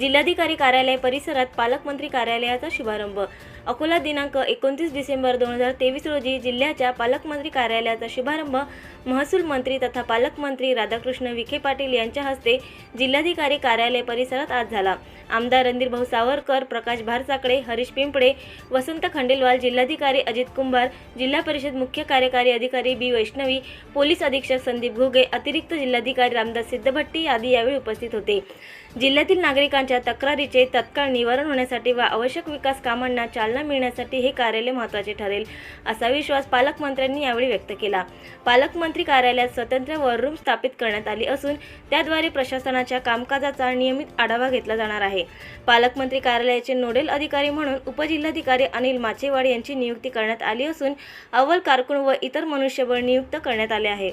जिल्हाधिकारी कार्यालय परिसरात पालकमंत्री कार्यालयाचा शुभारंभ. अकोला दिनांक एकोणतीस डिसेंबर दोन हजार तेवीस रोजी जिल्ह्याच्या पालकमंत्री कार्यालयाचा शुभारंभ महसूल मंत्री तथा पालकमंत्री राधाकृष्ण विखे पाटील यांच्या हस्ते जिल्हाधिकारी कार्यालय परिसरात आज झाला. आमदार रणधीरभाऊ सावरकर प्रकाश भारसाकडे हरीश पिंपळे वसंत खंडेलवाल जिल्हाधिकारी अजित कुंभार जिल्हा परिषद मुख्य कार्यकारी अधिकारी बी वैष्णवी पोलीस अधीक्षक संदीप घुगे अतिरिक्त जिल्हाधिकारी रामदास सिद्धभट्टी आदी यावेळी उपस्थित होते. जिल्ह्यातील लोकांच्या तक्रारीचे तत्काळ निवारण होण्यासाठी व आवश्यक विकास कामांना चालना मिळण्यासाठी हे कार्यालय महत्त्वाचे ठरेल असा विश्वास पालकमंत्र्यांनी यावेळी व्यक्त केला. पालकमंत्री कार्यालयात स्वतंत्र वॉर रूम स्थापित करण्यात आली असून त्याद्वारे प्रशासनाच्या कामकाजाचा नियमित आढावा घेतला जाणार आहे. पालकमंत्री कार्यालयाचे नोडेल अधिकारी म्हणून उपजिल्हाधिकारी अनिल माचेवाड यांची नियुक्ती करण्यात आली असून अव्वल कारकून व इतर मनुष्यबळ नियुक्त करण्यात आले आहे.